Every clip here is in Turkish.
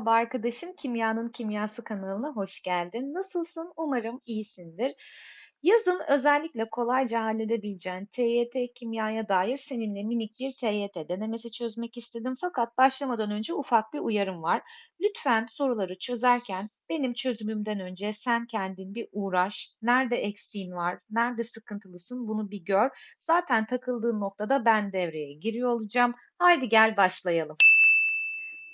Merhaba arkadaşım, Kimyanın Kimyası kanalına hoş geldin. Nasılsın? Umarım iyisindir. Yazın özellikle kolayca halledebileceğin TYT kimyaya dair seninle minik bir TYT denemesi çözmek istedim. Fakat başlamadan önce ufak bir uyarım var. Lütfen soruları çözerken benim çözümümden önce sen kendin bir uğraş. Nerede eksiğin var, nerede sıkıntılısın bunu bir gör. Zaten takıldığın noktada ben devreye giriyor olacağım. Haydi gel başlayalım.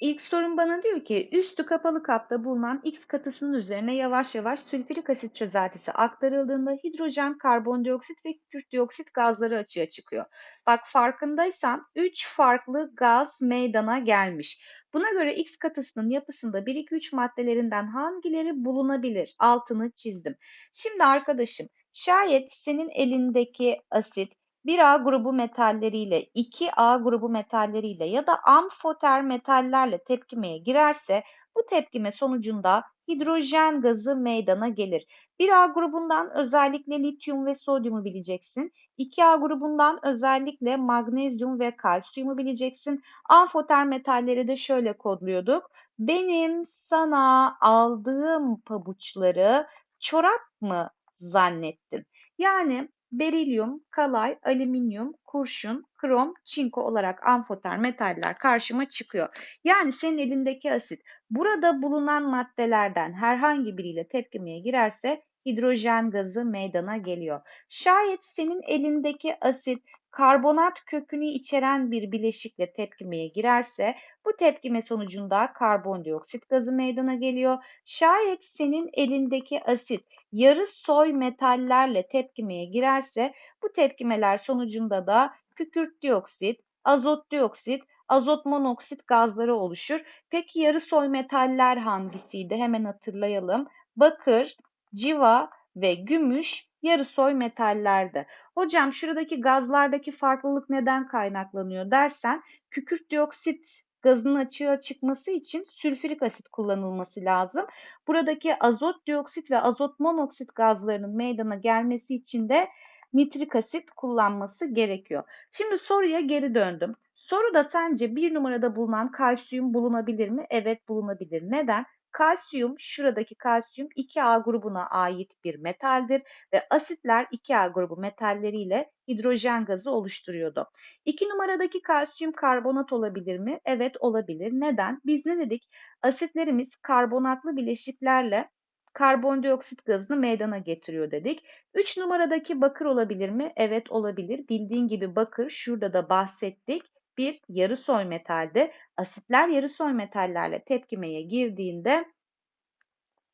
İlk sorun bana diyor ki üstü kapalı kapta bulunan X katısının üzerine yavaş yavaş sülfürik asit çözeltisi aktarıldığında hidrojen, karbondioksit ve kükürt dioksit gazları açığa çıkıyor. Bak farkındaysan 3 farklı gaz meydana gelmiş. Buna göre X katısının yapısında 1 2 3 maddelerinden hangileri bulunabilir? Altını çizdim. Şimdi arkadaşım şayet senin elindeki asit 1A grubu metalleriyle 2A grubu metalleriyle ya da amfoter metallerle tepkimeye girerse bu tepkime sonucunda hidrojen gazı meydana gelir. 1A grubundan özellikle lityum ve sodyumu bileceksin. 2A grubundan özellikle magnezyum ve kalsiyumu bileceksin. Amfoter metalleri de şöyle kodluyorduk. Benim sana aldığım pabuçları çorap mı zannettin? Yani berilyum, kalay, alüminyum, kurşun, krom, çinko olarak amfoter metaller karşıma çıkıyor. Yani senin elindeki asit burada bulunan maddelerden herhangi biriyle tepkimeye girerse hidrojen gazı meydana geliyor. Şayet senin elindeki asit karbonat kökünü içeren bir bileşikle tepkimeye girerse bu tepkime sonucunda karbondioksit gazı meydana geliyor. Şayet senin elindeki asit yarı soy metallerle tepkimeye girerse bu tepkimeler sonucunda da kükürt dioksit, azot dioksit, azot monoksit gazları oluşur. Peki yarı soy metaller hangisiydi? Hemen hatırlayalım. Bakır, civa ve gümüş yarı soy metallerdi. Hocam şuradaki gazlardaki farklılık neden kaynaklanıyor dersen kükürt dioksit gazının açığa çıkması için sülfürik asit kullanılması lazım. Buradaki azot dioksit ve azot monoksit gazlarının meydana gelmesi için de nitrik asit kullanması gerekiyor. Şimdi soruya geri döndüm. Soruda sence bir numarada bulunan kalsiyum bulunabilir mi? Evet bulunabilir. Neden? Kalsiyum, şuradaki kalsiyum 2A grubuna ait bir metaldir ve asitler 2A grubu metalleriyle hidrojen gazı oluşturuyordu. 2 numaradaki kalsiyum karbonat olabilir mi? Evet olabilir. Neden? Biz ne dedik? Asitlerimiz karbonatlı bileşiklerle karbondioksit gazını meydana getiriyor dedik. 3 numaradaki bakır olabilir mi? Evet olabilir. Bildiğin gibi bakır şurada da bahsettik bir yarı soy metalde asitler yarı soy metallerle tepkimeye girdiğinde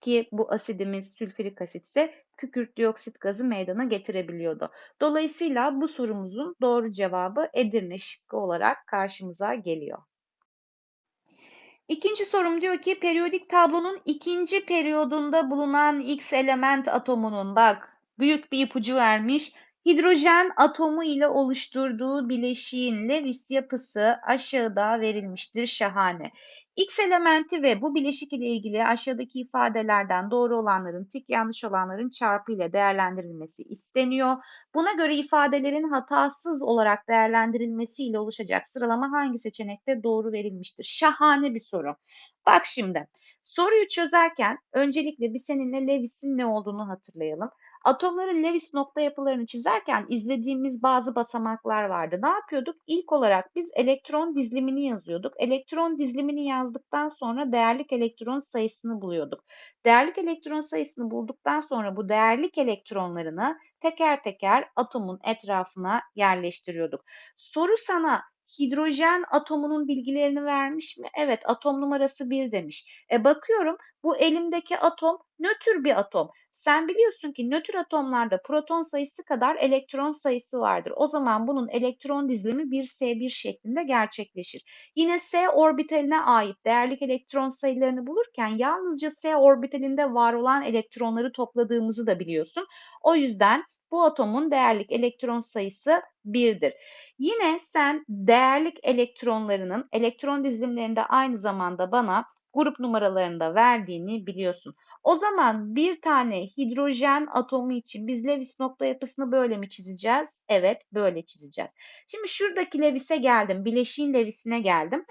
ki bu asidimiz sülfürik asitse kükürt dioksit gazı meydana getirebiliyordu. Dolayısıyla bu sorumuzun doğru cevabı Edirne şıkkı olarak karşımıza geliyor. İkinci sorum diyor ki periyodik tablonun ikinci periyodunda bulunan X element atomunun bak büyük bir ipucu vermiş Hidrojen atomu ile oluşturduğu bileşiğin Lewis yapısı aşağıda verilmiştir. Şahane. X elementi ve bu bileşik ile ilgili aşağıdaki ifadelerden doğru olanların tik yanlış olanların çarpı ile değerlendirilmesi isteniyor. Buna göre ifadelerin hatasız olarak değerlendirilmesi ile oluşacak sıralama hangi seçenekte doğru verilmiştir? Şahane bir soru. Bak şimdi soruyu çözerken öncelikle bir seninle Lewis'in ne olduğunu hatırlayalım. Atomların Lewis nokta yapılarını çizerken izlediğimiz bazı basamaklar vardı. Ne yapıyorduk? İlk olarak biz elektron dizlimini yazıyorduk. Elektron dizlimini yazdıktan sonra değerlik elektron sayısını buluyorduk. Değerlik elektron sayısını bulduktan sonra bu değerlik elektronlarını teker teker atomun etrafına yerleştiriyorduk. Soru sana hidrojen atomunun bilgilerini vermiş mi? Evet atom numarası 1 demiş. E bakıyorum bu elimdeki atom nötr bir atom. Sen biliyorsun ki nötr atomlarda proton sayısı kadar elektron sayısı vardır. O zaman bunun elektron dizilimi 1s1 şeklinde gerçekleşir. Yine s orbitaline ait değerlik elektron sayılarını bulurken yalnızca s orbitalinde var olan elektronları topladığımızı da biliyorsun. O yüzden bu atomun değerlik elektron sayısı 1'dir. Yine sen değerlik elektronlarının elektron dizilimlerinde aynı zamanda bana grup numaralarını da verdiğini biliyorsun. O zaman bir tane hidrojen atomu için biz Lewis nokta yapısını böyle mi çizeceğiz? Evet, böyle çizeceğiz. Şimdi şuradaki Lewis'e geldim. Bileşiğin Lewis'ine geldim.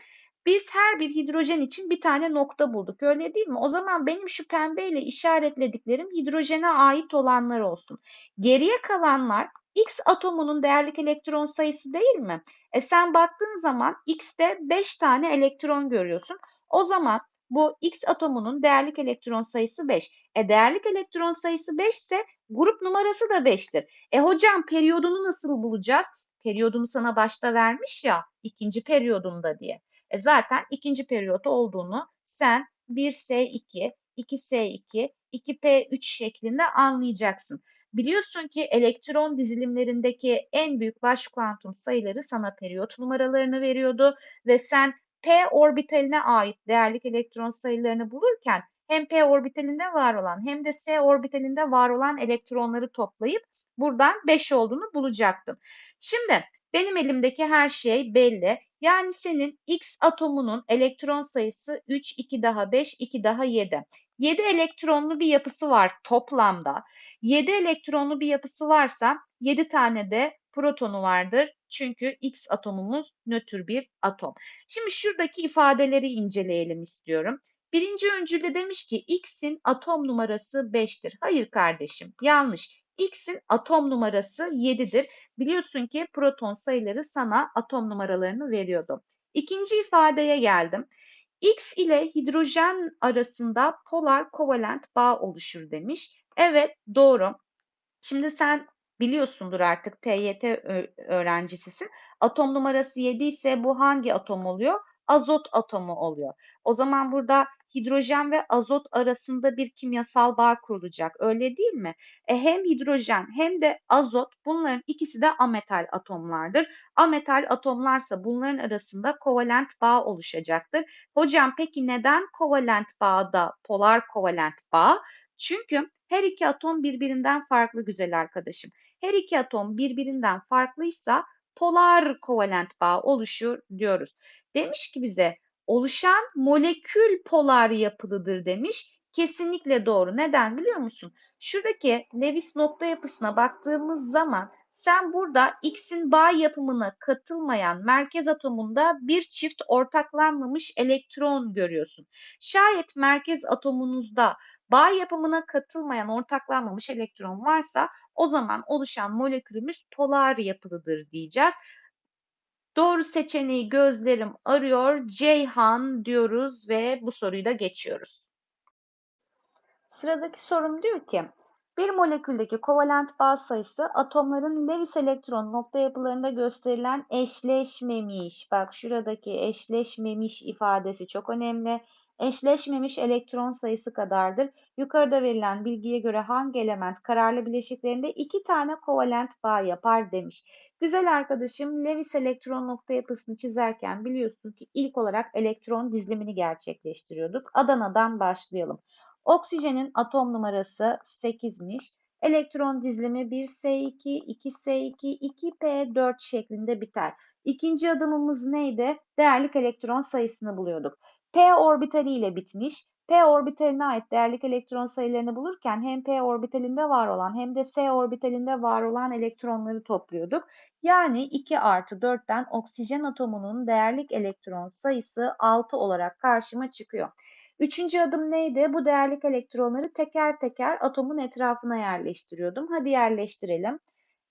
Biz her bir hidrojen için bir tane nokta bulduk. Öyle değil mi? O zaman benim şu pembeyle işaretlediklerim hidrojene ait olanlar olsun. Geriye kalanlar X atomunun değerlik elektron sayısı değil mi? E sen baktığın zaman X'te 5 tane elektron görüyorsun. O zaman bu X atomunun değerlik elektron sayısı 5. E değerlik elektron sayısı 5 ise grup numarası da 5'tir. E hocam periyodunu nasıl bulacağız? Periyodunu sana başta vermiş ya ikinci periyodunda diye. E zaten ikinci periyot olduğunu sen 1S2, 2S2, 2P3 şeklinde anlayacaksın. Biliyorsun ki elektron dizilimlerindeki en büyük baş kuantum sayıları sana periyot numaralarını veriyordu ve sen P orbitaline ait değerlik elektron sayılarını bulurken hem P orbitalinde var olan hem de S orbitalinde var olan elektronları toplayıp buradan 5 olduğunu bulacaktın. Şimdi benim elimdeki her şey belli. Yani senin X atomunun elektron sayısı 3, 2 daha 5, 2 daha 7. 7 elektronlu bir yapısı var toplamda. 7 elektronlu bir yapısı varsa 7 tane de protonu vardır. Çünkü X atomumuz nötr bir atom. Şimdi şuradaki ifadeleri inceleyelim istiyorum. Birinci öncülde demiş ki X'in atom numarası 5'tir. Hayır kardeşim yanlış. X'in atom numarası 7'dir. Biliyorsun ki proton sayıları sana atom numaralarını veriyordu. İkinci ifadeye geldim. X ile hidrojen arasında polar kovalent bağ oluşur demiş. Evet doğru. Şimdi sen biliyorsundur artık TYT öğrencisisin. Atom numarası 7 ise bu hangi atom oluyor? Azot atomu oluyor. O zaman burada hidrojen ve azot arasında bir kimyasal bağ kurulacak. Öyle değil mi? E hem hidrojen hem de azot bunların ikisi de ametal atomlardır. Ametal atomlarsa bunların arasında kovalent bağ oluşacaktır. Hocam peki neden kovalent bağda polar kovalent bağ? Çünkü her iki atom birbirinden farklı güzel arkadaşım. Her iki atom birbirinden farklıysa polar kovalent bağ oluşur diyoruz. Demiş ki bize oluşan molekül polar yapılıdır demiş. Kesinlikle doğru. Neden biliyor musun? Şuradaki Lewis nokta yapısına baktığımız zaman sen burada X'in bağ yapımına katılmayan merkez atomunda bir çift ortaklanmamış elektron görüyorsun. Şayet merkez atomunuzda bağ yapımına katılmayan ortaklanmamış elektron varsa o zaman oluşan molekülümüz polar yapılıdır diyeceğiz. Doğru seçeneği gözlerim arıyor. Ceyhan diyoruz ve bu soruyu da geçiyoruz. Sıradaki sorum diyor ki bir moleküldeki kovalent bağ sayısı atomların Lewis elektron nokta yapılarında gösterilen eşleşmemiş. Bak şuradaki eşleşmemiş ifadesi çok önemli eşleşmemiş elektron sayısı kadardır. Yukarıda verilen bilgiye göre hangi element kararlı bileşiklerinde iki tane kovalent bağ yapar demiş. Güzel arkadaşım Lewis elektron nokta yapısını çizerken biliyorsun ki ilk olarak elektron dizlimini gerçekleştiriyorduk. Adana'dan başlayalım. Oksijenin atom numarası 8'miş. Elektron dizilimi 1S2, 2S2, 2P4 şeklinde biter. İkinci adımımız neydi? Değerlik elektron sayısını buluyorduk. P orbitali ile bitmiş. P orbitaline ait değerlik elektron sayılarını bulurken hem P orbitalinde var olan hem de S orbitalinde var olan elektronları topluyorduk. Yani 2 artı 4'ten oksijen atomunun değerlik elektron sayısı 6 olarak karşıma çıkıyor. Üçüncü adım neydi? Bu değerlik elektronları teker teker atomun etrafına yerleştiriyordum. Hadi yerleştirelim.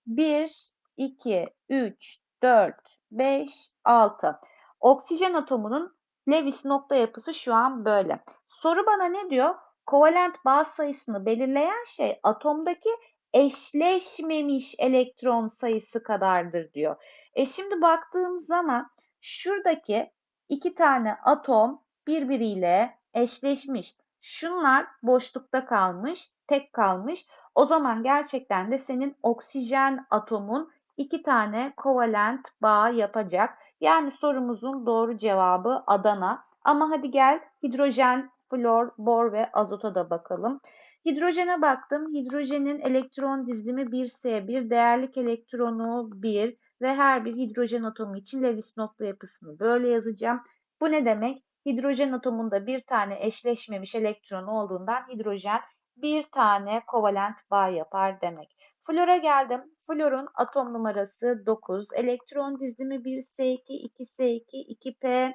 1, 2, 3, 4, 5, 6. Oksijen atomunun Lewis nokta yapısı şu an böyle. Soru bana ne diyor? Kovalent bağ sayısını belirleyen şey atomdaki eşleşmemiş elektron sayısı kadardır diyor. E şimdi baktığım zaman şuradaki iki tane atom birbiriyle eşleşmiş. Şunlar boşlukta kalmış, tek kalmış. O zaman gerçekten de senin oksijen atomun iki tane kovalent bağ yapacak. Yani sorumuzun doğru cevabı Adana. Ama hadi gel hidrojen, flor, bor ve azota da bakalım. Hidrojene baktım. Hidrojenin elektron dizilimi 1S1, değerlik elektronu 1 ve her bir hidrojen atomu için Lewis nokta yapısını böyle yazacağım. Bu ne demek? Hidrojen atomunda bir tane eşleşmemiş elektron olduğundan hidrojen bir tane kovalent bağ yapar demek. Flora geldim. Florun atom numarası 9. Elektron dizilimi 1S2, 2S2, 2P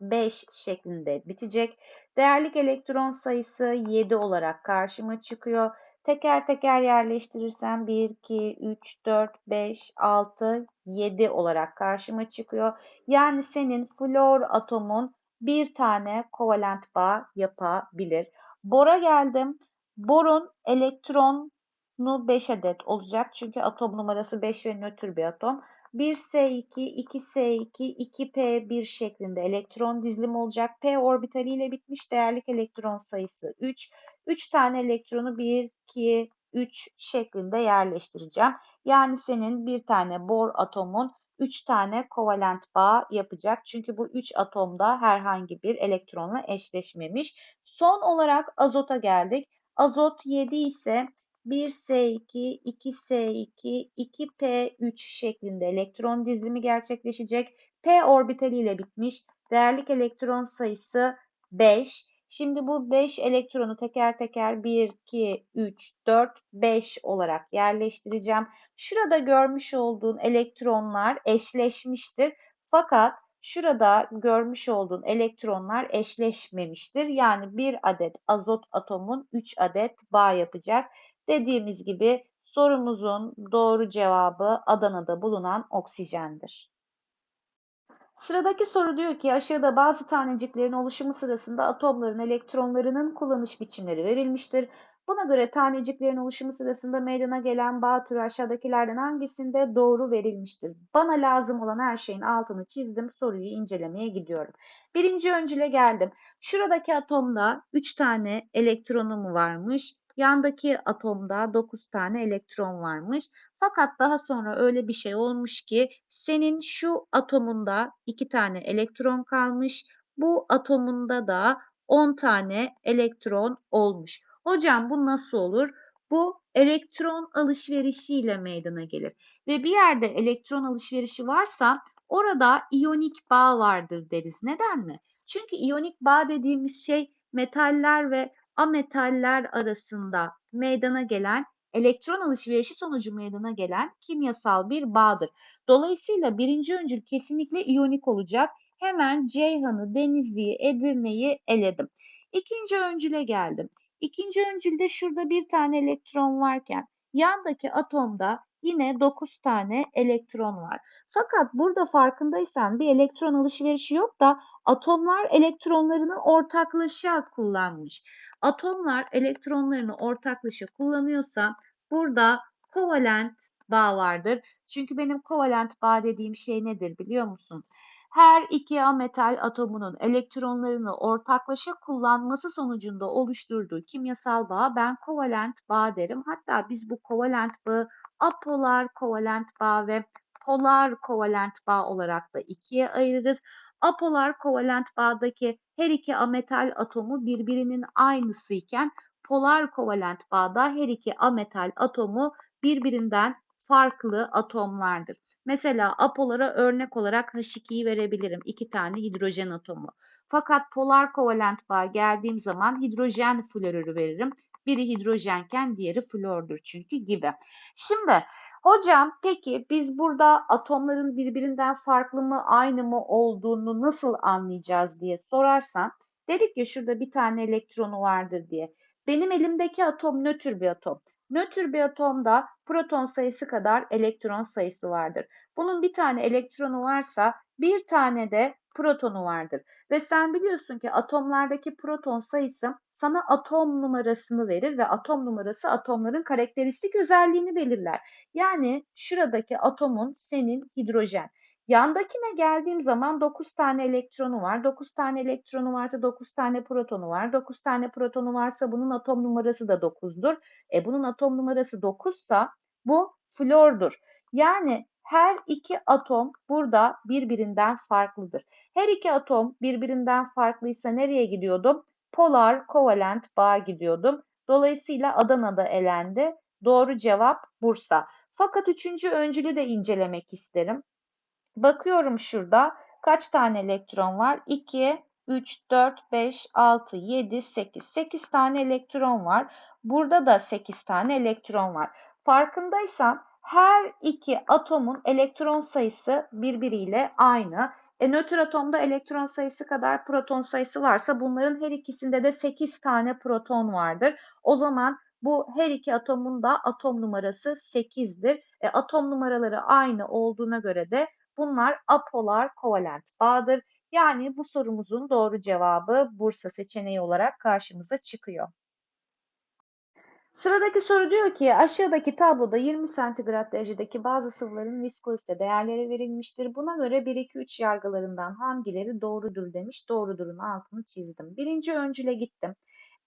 5 şeklinde bitecek. Değerlik elektron sayısı 7 olarak karşıma çıkıyor. Teker teker yerleştirirsem 1, 2, 3, 4, 5, 6, 7 olarak karşıma çıkıyor. Yani senin flor atomun bir tane kovalent bağ yapabilir. Bora geldim. Borun elektronu 5 adet olacak. Çünkü atom numarası 5 ve nötr bir atom. 1S2, 2S2, 2P1 şeklinde elektron dizilimi olacak. P orbitaliyle bitmiş değerlik elektron sayısı 3. 3 tane elektronu 1, 2, 3 şeklinde yerleştireceğim. Yani senin bir tane bor atomun 3 tane kovalent bağ yapacak. Çünkü bu 3 atomda herhangi bir elektronla eşleşmemiş. Son olarak azota geldik. Azot 7 ise 1S2, 2S2, 2P3 şeklinde elektron dizilimi gerçekleşecek. P orbitali ile bitmiş. Değerlik elektron sayısı 5. Şimdi bu 5 elektronu teker teker 1, 2, 3, 4, 5 olarak yerleştireceğim. Şurada görmüş olduğun elektronlar eşleşmiştir. Fakat şurada görmüş olduğun elektronlar eşleşmemiştir. Yani bir adet azot atomun 3 adet bağ yapacak. Dediğimiz gibi sorumuzun doğru cevabı Adana'da bulunan oksijendir. Sıradaki soru diyor ki aşağıda bazı taneciklerin oluşumu sırasında atomların elektronlarının kullanış biçimleri verilmiştir. Buna göre taneciklerin oluşumu sırasında meydana gelen bağ türü aşağıdakilerden hangisinde doğru verilmiştir? Bana lazım olan her şeyin altını çizdim. Soruyu incelemeye gidiyorum. Birinci öncüle geldim. Şuradaki atomda 3 tane elektronu mu varmış? Yandaki atomda 9 tane elektron varmış. Fakat daha sonra öyle bir şey olmuş ki senin şu atomunda 2 tane elektron kalmış. Bu atomunda da 10 tane elektron olmuş. Hocam bu nasıl olur? Bu elektron alışverişiyle meydana gelir. Ve bir yerde elektron alışverişi varsa orada iyonik bağ vardır deriz. Neden mi? Çünkü iyonik bağ dediğimiz şey metaller ve ametaller arasında meydana gelen elektron alışverişi sonucu meydana gelen kimyasal bir bağdır. Dolayısıyla birinci öncül kesinlikle iyonik olacak. Hemen Ceyhan'ı, Denizli'yi, Edirne'yi eledim. İkinci öncüle geldim. İkinci öncülde şurada bir tane elektron varken yandaki atomda yine 9 tane elektron var. Fakat burada farkındaysan bir elektron alışverişi yok da atomlar elektronlarını ortaklaşa kullanmış atomlar elektronlarını ortaklaşa kullanıyorsa burada kovalent bağ vardır. Çünkü benim kovalent bağ dediğim şey nedir biliyor musun? Her iki ametal atomunun elektronlarını ortaklaşa kullanması sonucunda oluşturduğu kimyasal bağ ben kovalent bağ derim. Hatta biz bu kovalent bağı apolar kovalent bağ ve polar kovalent bağ olarak da ikiye ayırırız. Apolar kovalent bağdaki her iki ametal atomu birbirinin aynısı iken polar kovalent bağda her iki ametal atomu birbirinden farklı atomlardır. Mesela apolara örnek olarak H2'yi verebilirim. iki tane hidrojen atomu. Fakat polar kovalent bağ geldiğim zaman hidrojen florürü veririm. Biri hidrojenken diğeri flordur çünkü gibi. Şimdi Hocam peki biz burada atomların birbirinden farklı mı aynı mı olduğunu nasıl anlayacağız diye sorarsan dedik ya şurada bir tane elektronu vardır diye. Benim elimdeki atom nötr bir atom. Nötr bir atomda proton sayısı kadar elektron sayısı vardır. Bunun bir tane elektronu varsa bir tane de protonu vardır. Ve sen biliyorsun ki atomlardaki proton sayısı sana atom numarasını verir ve atom numarası atomların karakteristik özelliğini belirler. Yani şuradaki atomun senin hidrojen. Yandakine geldiğim zaman 9 tane elektronu var. 9 tane elektronu varsa 9 tane protonu var. 9 tane protonu varsa bunun atom numarası da 9'dur. E bunun atom numarası 9 sa bu flordur. Yani her iki atom burada birbirinden farklıdır. Her iki atom birbirinden farklıysa nereye gidiyordum? Polar kovalent bağ gidiyordum. Dolayısıyla Adana'da elendi. Doğru cevap Bursa. Fakat üçüncü öncülü de incelemek isterim. Bakıyorum şurada kaç tane elektron var? 2, 3, 4, 5, 6, 7, 8. 8 tane elektron var. Burada da 8 tane elektron var. Farkındaysan her iki atomun elektron sayısı birbiriyle aynı. E, nötr atomda elektron sayısı kadar proton sayısı varsa bunların her ikisinde de 8 tane proton vardır. O zaman bu her iki atomun da atom numarası 8'dir. E, atom numaraları aynı olduğuna göre de bunlar apolar kovalent bağdır. Yani bu sorumuzun doğru cevabı Bursa seçeneği olarak karşımıza çıkıyor. Sıradaki soru diyor ki aşağıdaki tabloda 20 santigrat derecedeki bazı sıvıların viskozite değerleri verilmiştir. Buna göre 1, 2, 3 yargılarından hangileri doğrudur demiş. Doğrudurun altını çizdim. Birinci öncüle gittim.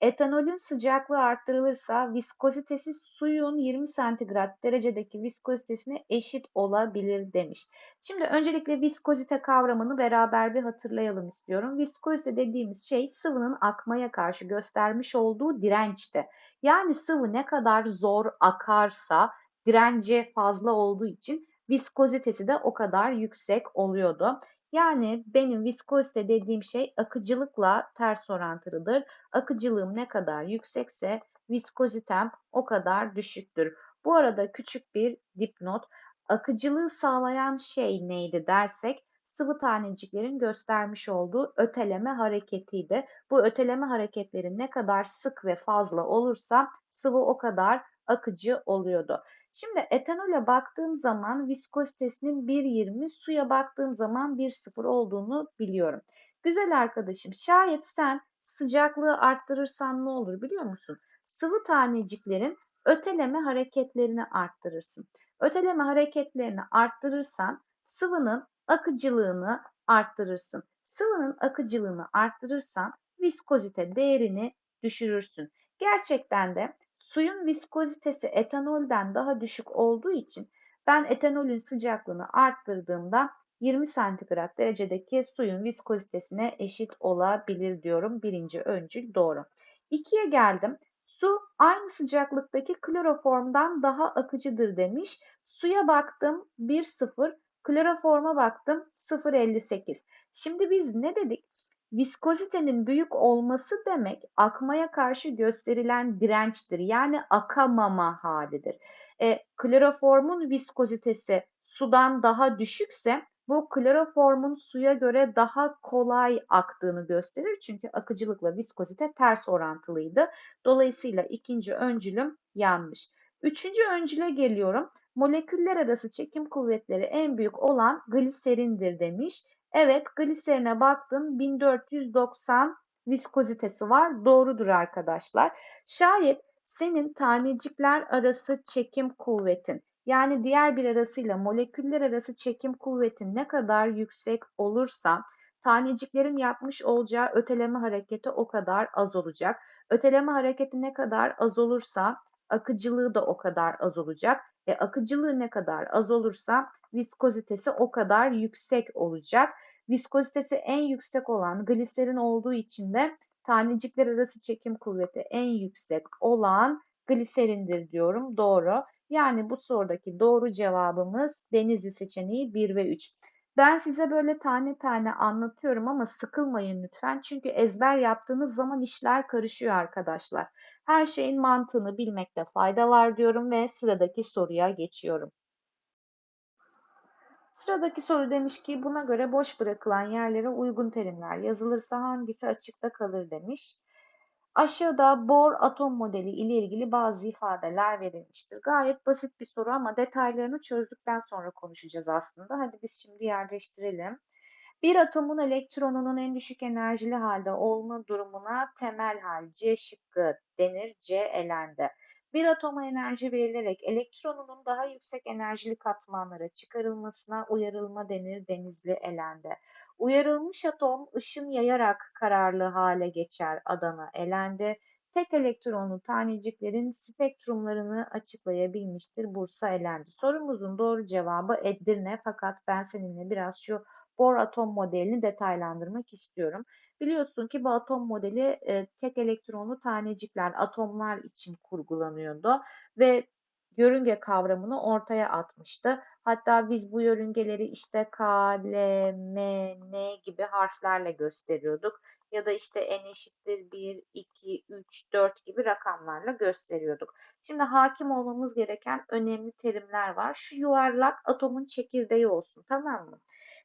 Etanolün sıcaklığı arttırılırsa viskozitesi suyun 20 santigrat derecedeki viskozitesine eşit olabilir demiş. Şimdi öncelikle viskozite kavramını beraber bir hatırlayalım istiyorum. Viskozite dediğimiz şey sıvının akmaya karşı göstermiş olduğu dirençti. Yani sıvı ne kadar zor akarsa direnci fazla olduğu için viskozitesi de o kadar yüksek oluyordu. Yani benim viskozite dediğim şey akıcılıkla ters orantılıdır. Akıcılığım ne kadar yüksekse viskozitem o kadar düşüktür. Bu arada küçük bir dipnot. Akıcılığı sağlayan şey neydi dersek sıvı taneciklerin göstermiş olduğu öteleme hareketiydi. Bu öteleme hareketleri ne kadar sık ve fazla olursa sıvı o kadar akıcı oluyordu. Şimdi etanole baktığım zaman viskozitesinin 1.20, suya baktığım zaman 1.0 olduğunu biliyorum. Güzel arkadaşım, şayet sen sıcaklığı arttırırsan ne olur biliyor musun? Sıvı taneciklerin öteleme hareketlerini arttırırsın. Öteleme hareketlerini arttırırsan sıvının akıcılığını arttırırsın. Sıvının akıcılığını arttırırsan viskozite değerini düşürürsün. Gerçekten de Suyun viskozitesi etanolden daha düşük olduğu için ben etanolün sıcaklığını arttırdığımda 20 santigrat derecedeki suyun viskozitesine eşit olabilir diyorum. Birinci öncül doğru. İkiye geldim. Su aynı sıcaklıktaki kloroformdan daha akıcıdır demiş. Suya baktım 1,0, kloroforma baktım 0,58. Şimdi biz ne dedik? Viskozitenin büyük olması demek akmaya karşı gösterilen dirençtir. Yani akamama halidir. E, kloroformun viskozitesi sudan daha düşükse bu kloroformun suya göre daha kolay aktığını gösterir. Çünkü akıcılıkla viskozite ters orantılıydı. Dolayısıyla ikinci öncülüm yanlış. Üçüncü öncüle geliyorum. Moleküller arası çekim kuvvetleri en büyük olan gliserindir demiş. Evet, gliserine baktım 1490 viskozitesi var. Doğrudur arkadaşlar. Şayet senin tanecikler arası çekim kuvvetin yani diğer bir arasıyla moleküller arası çekim kuvvetin ne kadar yüksek olursa taneciklerin yapmış olacağı öteleme hareketi o kadar az olacak. Öteleme hareketi ne kadar az olursa akıcılığı da o kadar az olacak. E, akıcılığı ne kadar az olursa viskozitesi o kadar yüksek olacak. Viskozitesi en yüksek olan gliserin olduğu için de tanecikler arası çekim kuvveti en yüksek olan gliserindir diyorum. Doğru. Yani bu sorudaki doğru cevabımız Denizli seçeneği 1 ve 3. Ben size böyle tane tane anlatıyorum ama sıkılmayın lütfen. Çünkü ezber yaptığınız zaman işler karışıyor arkadaşlar. Her şeyin mantığını bilmekte fayda var diyorum ve sıradaki soruya geçiyorum. Sıradaki soru demiş ki buna göre boş bırakılan yerlere uygun terimler yazılırsa hangisi açıkta kalır demiş. Aşağıda Bohr atom modeli ile ilgili bazı ifadeler verilmiştir. Gayet basit bir soru ama detaylarını çözdükten sonra konuşacağız aslında. Hadi biz şimdi yerleştirelim. Bir atomun elektronunun en düşük enerjili halde olma durumuna temel hal C şıkkı denir. C elendi. Bir atoma enerji verilerek elektronunun daha yüksek enerjili katmanlara çıkarılmasına uyarılma denir denizli elende. Uyarılmış atom ışın yayarak kararlı hale geçer Adana elendi. Tek elektronlu taneciklerin spektrumlarını açıklayabilmiştir Bursa elendi. Sorumuzun doğru cevabı Edirne fakat ben seninle biraz şu Bohr atom modelini detaylandırmak istiyorum. Biliyorsun ki bu atom modeli e, tek elektronlu tanecikler, atomlar için kurgulanıyordu ve yörünge kavramını ortaya atmıştı. Hatta biz bu yörüngeleri işte K, L, M, N gibi harflerle gösteriyorduk. Ya da işte N eşittir 1, 2, 3, 4 gibi rakamlarla gösteriyorduk. Şimdi hakim olmamız gereken önemli terimler var. Şu yuvarlak atomun çekirdeği olsun tamam mı?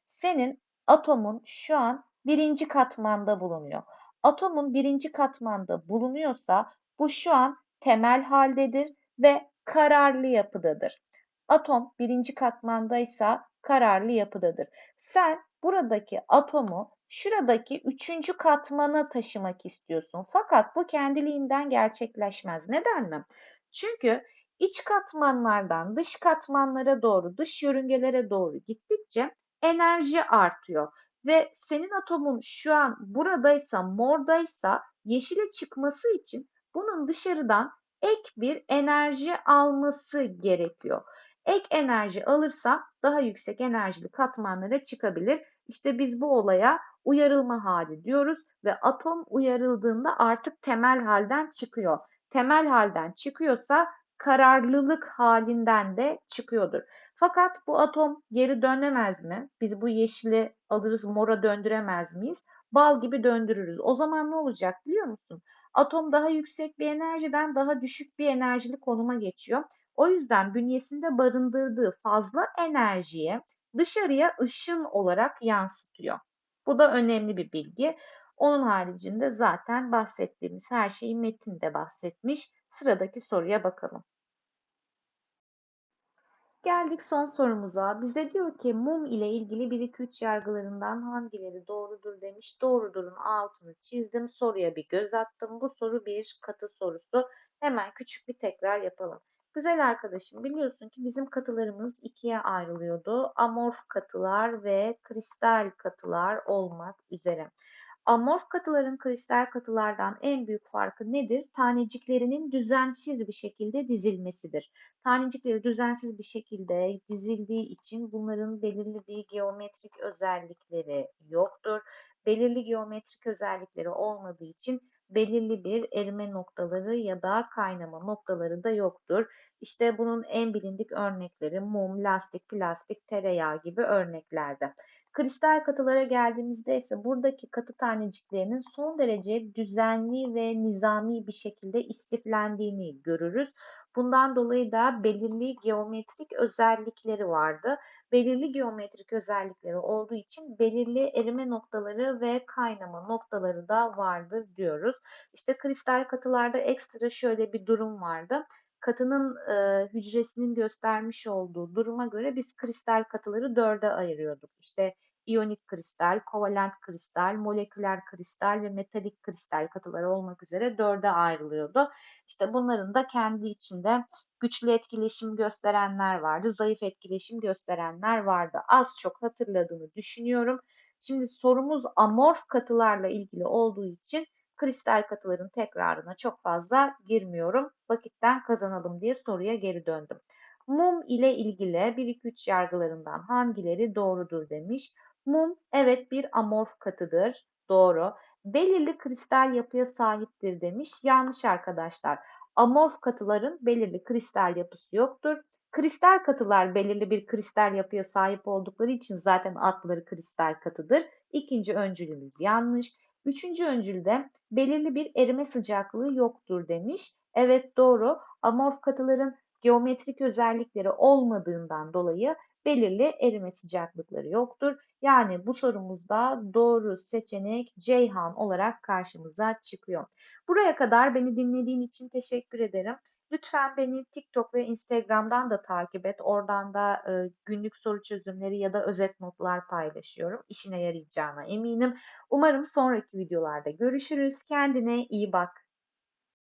Senin atomun şu an birinci katmanda bulunuyor. Atomun birinci katmanda bulunuyorsa bu şu an temel haldedir ve kararlı yapıdadır. Atom birinci katmandaysa kararlı yapıdadır. Sen buradaki atomu şuradaki üçüncü katmana taşımak istiyorsun. Fakat bu kendiliğinden gerçekleşmez. Neden mi? Çünkü iç katmanlardan dış katmanlara doğru, dış yörüngelere doğru gittikçe enerji artıyor. Ve senin atomun şu an buradaysa, mordaysa yeşile çıkması için bunun dışarıdan ek bir enerji alması gerekiyor. Ek enerji alırsa daha yüksek enerjili katmanlara çıkabilir. İşte biz bu olaya uyarılma hali diyoruz ve atom uyarıldığında artık temel halden çıkıyor. Temel halden çıkıyorsa kararlılık halinden de çıkıyordur. Fakat bu atom geri dönemez mi? Biz bu yeşili alırız mora döndüremez miyiz? Bal gibi döndürürüz. O zaman ne olacak biliyor musun? Atom daha yüksek bir enerjiden daha düşük bir enerjili konuma geçiyor. O yüzden bünyesinde barındırdığı fazla enerjiye dışarıya ışın olarak yansıtıyor. Bu da önemli bir bilgi. Onun haricinde zaten bahsettiğimiz her şeyi metinde bahsetmiş. Sıradaki soruya bakalım. Geldik son sorumuza. Bize diyor ki mum ile ilgili 1-2-3 yargılarından hangileri doğrudur demiş. Doğrudurun altını çizdim. Soruya bir göz attım. Bu soru bir katı sorusu. Hemen küçük bir tekrar yapalım. Güzel arkadaşım biliyorsun ki bizim katılarımız ikiye ayrılıyordu. Amorf katılar ve kristal katılar olmak üzere. Amorf katıların kristal katılardan en büyük farkı nedir? Taneciklerinin düzensiz bir şekilde dizilmesidir. Tanecikleri düzensiz bir şekilde dizildiği için bunların belirli bir geometrik özellikleri yoktur. Belirli geometrik özellikleri olmadığı için belirli bir erime noktaları ya da kaynama noktaları da yoktur. İşte bunun en bilindik örnekleri mum, lastik, plastik, tereyağı gibi örneklerde. Kristal katılara geldiğimizde ise buradaki katı taneciklerinin son derece düzenli ve nizami bir şekilde istiflendiğini görürüz. Bundan dolayı da belirli geometrik özellikleri vardı. Belirli geometrik özellikleri olduğu için belirli erime noktaları ve kaynama noktaları da vardır diyoruz. İşte kristal katılarda ekstra şöyle bir durum vardı katının e, hücresinin göstermiş olduğu duruma göre biz kristal katıları dörde ayırıyorduk. İşte iyonik kristal, kovalent kristal, moleküler kristal ve metalik kristal katıları olmak üzere dörde ayrılıyordu. İşte bunların da kendi içinde güçlü etkileşim gösterenler vardı, zayıf etkileşim gösterenler vardı. Az çok hatırladığını düşünüyorum. Şimdi sorumuz amorf katılarla ilgili olduğu için kristal katıların tekrarına çok fazla girmiyorum. Vakitten kazanalım diye soruya geri döndüm. Mum ile ilgili 1-2-3 yargılarından hangileri doğrudur demiş. Mum evet bir amorf katıdır. Doğru. Belirli kristal yapıya sahiptir demiş. Yanlış arkadaşlar. Amorf katıların belirli kristal yapısı yoktur. Kristal katılar belirli bir kristal yapıya sahip oldukları için zaten adları kristal katıdır. İkinci öncülümüz yanlış. Üçüncü öncülde belirli bir erime sıcaklığı yoktur demiş. Evet doğru. Amorf katıların geometrik özellikleri olmadığından dolayı belirli erime sıcaklıkları yoktur. Yani bu sorumuzda doğru seçenek Ceyhan olarak karşımıza çıkıyor. Buraya kadar beni dinlediğin için teşekkür ederim. Lütfen beni TikTok ve Instagram'dan da takip et. Oradan da e, günlük soru çözümleri ya da özet notlar paylaşıyorum. İşine yarayacağına eminim. Umarım sonraki videolarda görüşürüz. Kendine iyi bak.